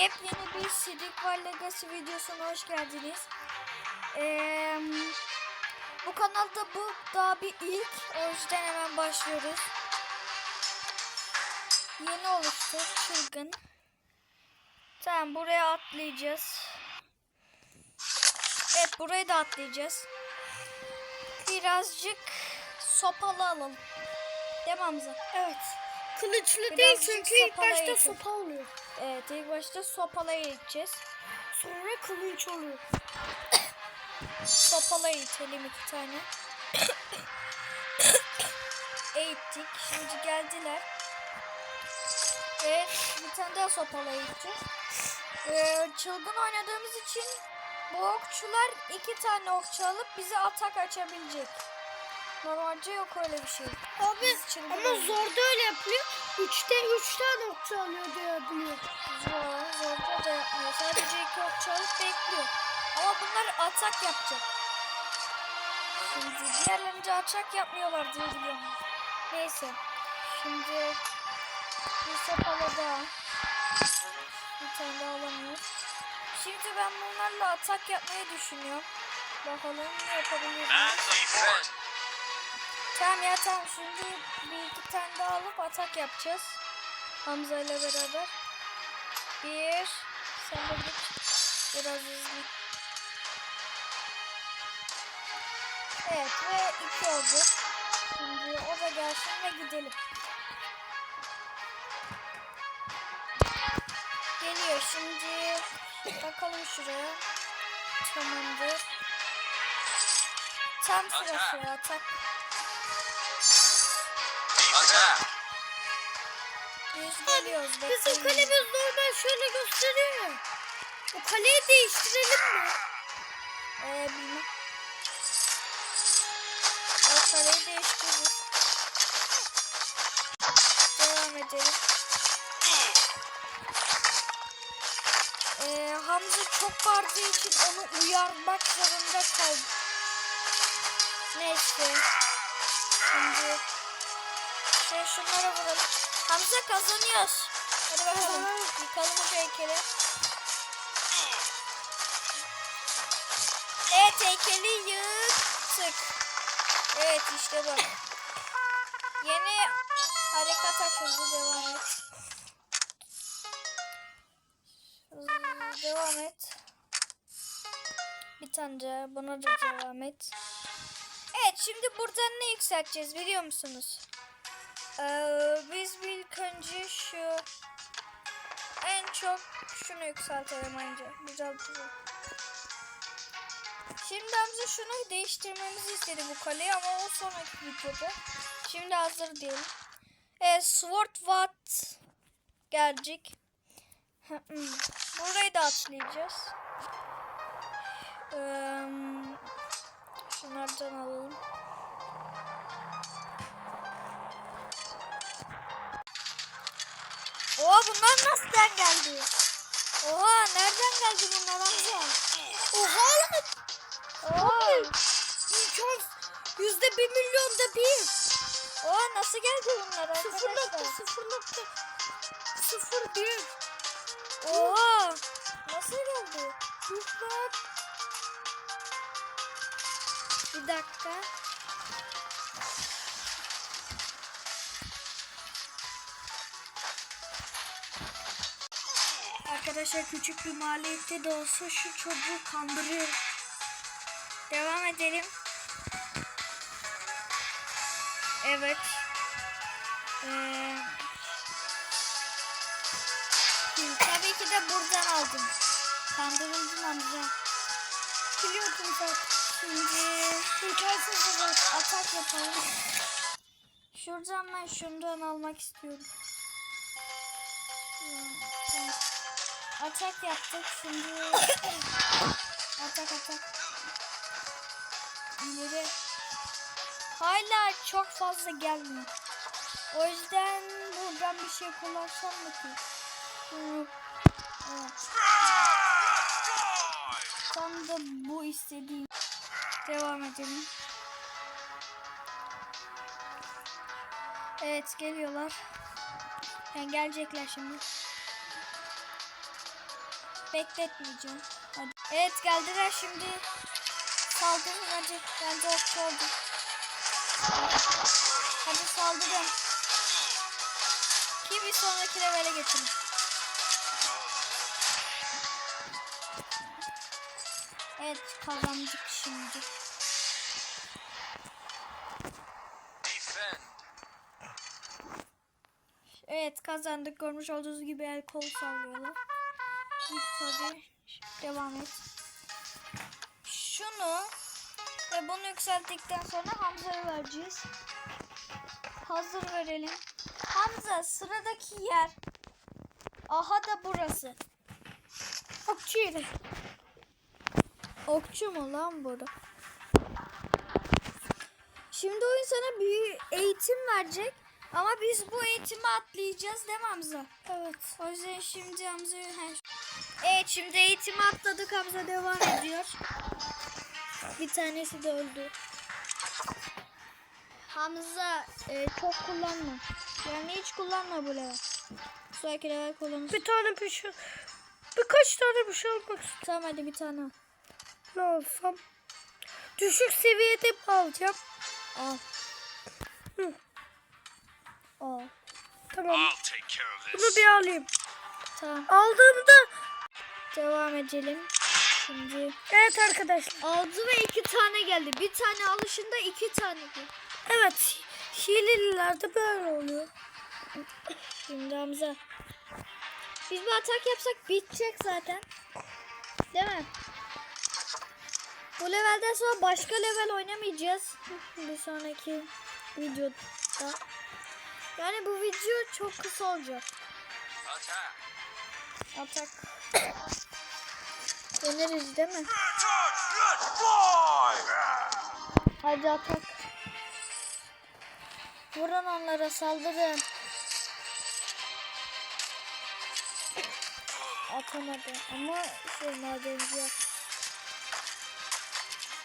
Yepyeni bir Sidik Var Legacy videosuna hoş geldiniz. Ee, bu kanalda bu daha bir ilk. O yüzden hemen başlıyoruz. Yeni oluştu. Çılgın. Tamam buraya atlayacağız. Evet burayı da atlayacağız. Birazcık sopalı alalım. Hamza? Evet. Kılıçlı Birazcık değil çünkü ilk başta itin. sopa oluyor. Evet ilk başta sopalaya gideceğiz. Sonra kılıç oluyor. Sopalaya itelim iki tane. Eğittik. Şimdi geldiler. Evet bir tane daha sopalaya gideceğiz. Ee, çılgın oynadığımız için bu okçular iki tane okçu alıp bize atak açabilecek. Normalde yok öyle bir şey. Abi çılgın ama oynuyoruz. zorda öyle yapılıyor. Üçte üç tane okçu alıyor diye biliyor. Zor, zorda da yapmıyor. Sadece iki okçu alıp bekliyor. Ama bunlar atak yapacak. Şimdi diğerlerince atak yapmıyorlar diye biliyorum. Neyse. Şimdi bir sopalı daha. Bir tane daha alamıyoruz. Şimdi ben bunlarla atak yapmayı düşünüyorum. Bakalım yapabilir miyiz? Tamam ya tamam şimdi bir iki tane daha alıp atak yapacağız. Hamza ile beraber. Bir. Sen de git. Biraz hızlı. Evet ve iki oldu. Şimdi o da gelsin ve gidelim. Geliyor şimdi. Bakalım şuraya. Tamamdır. Tam sırası ya. Biz geliyoruz. Bizim kalemiz normal şöyle gösteriyor. O kaleyi değiştirelim mi? Ee, bilmem. O kareyi değiştiririz. Devam edelim. Ee, Hamza çok bağırdığı için onu uyarmak zorunda kaldım. Neyse. Şimdi şey şunlara vuralım. Hamza kazanıyoruz. Hadi bakalım. Yıkalım şu heykeli. Evet heykeli yıktık. Evet işte bu. Yeni harekat açıldı. Devam et. Devam et. Bir tane daha. Buna da devam et. Evet şimdi buradan ne yükselteceğiz biliyor musunuz? Ee, biz ilk önce şu en çok şunu yükseltelim önce. Güzel güzel. Şimdi Hamza şunu değiştirmemizi istedi bu kaleyi ama o sonraki videoda. Şimdi hazır değilim. Evet Sword Watt gelecek. Burayı da atlayacağız. Ee, şunlardan alalım. Oha bunlar nasıl geldi? Oha nereden geldi bunlar Hamza? Oha lan. Oha. İmkan yüzde bir milyonda bir. Oha nasıl geldi bunlar Sıfır nokta arkadaşlar? sıfır nokta sıfır bir. Oha nasıl geldi? Lan. Bir dakika. Arkadaşlar küçük bir maliyette de olsa şu çocuğu kandırıyor. Devam edelim. Evet. Ee, tabii ki de buradan aldım. Kandırıldım amca. Biliyordum zaten. Şimdi İmkansız var. atak yapalım. Şuradan ben şundan almak istiyorum. Hmm, tamam. Atak yaptık şimdi. atak atak. İleri. Hala çok fazla gelmiyor. O yüzden buradan bir şey kullansam mı ki? Evet. Tam da bu istediğim. Devam edelim. Evet geliyorlar. Yani gelecekler şimdi. Bekletmeyeceğim. Hadi. Evet geldiler şimdi. Saldırın hadi. Bence okçu oldu. Hadi saldırın. Ki bir sonraki levele geçelim. Evet kazandık şimdi. Evet kazandık. Görmüş olduğunuz gibi el kol sallıyorlar. Tabii. Devam et. Şunu ve bunu yükselttikten sonra Hamza'ya vereceğiz. Hazır verelim. Hamza sıradaki yer. Aha da burası. Okçu yeri. Okçu mu lan burada? Şimdi oyun sana bir eğitim verecek. Ama biz bu eğitimi atlayacağız değil mi Hamza? Evet. O yüzden şimdi Hamza... Evet şimdi eğitimi atladık Hamza devam ediyor. Bir tanesi de öldü. Hamza e, çok kullanma. Yani hiç kullanma bu level. Sonraki level kullanırsın. Bir tane bir şey. Birkaç tane bir şey almak istiyorum. Tamam hadi bir tane al. Ne alsam? Düşük seviyede mi alacağım? Al. Hı. Al. Tamam. I'll take care of Bunu this. bir alayım. Tamam. Aldığımda Devam edelim. Şimdi evet arkadaşlar. aldı ve iki tane geldi. Bir tane alışında iki tane geldi. Evet. Hilelilerde böyle oluyor. Şimdi Hamza. Biz bir atak yapsak bitecek zaten. Değil mi? Bu levelden sonra başka level oynamayacağız. Bir sonraki videoda. Yani bu video çok kısa olacak. Atak. Deneriz değil mi? Hadi atak. Vurun onlara saldırın. Atamadı ama şey madenci yok.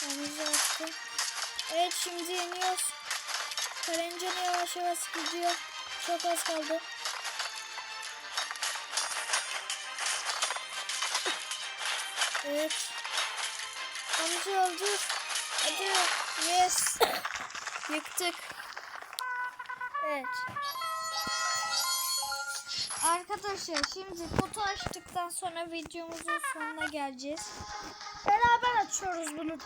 Madenci attı. Evet şimdi yeniyoruz. Karıncanı yavaş yavaş gidiyor. Çok az kaldı. Evet. Amca oldu. Hadi. Yes. Yıktık. Evet. Arkadaşlar şimdi kutu açtıktan sonra videomuzun sonuna geleceğiz. Beraber açıyoruz bunu.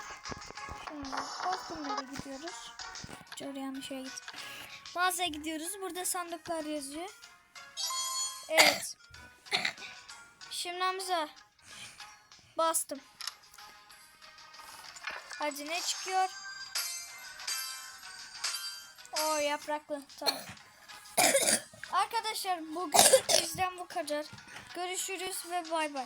Şimdi kostümlere gidiyoruz. Çok yanlış yere gittim. Mağazaya gidiyoruz. Burada sandıklar yazıyor. Evet. Şimdi Hamza. Bastım. Hadi ne çıkıyor? O yapraklı. Tamam. Arkadaşlar bugün bizden bu kadar. Görüşürüz ve bay bay.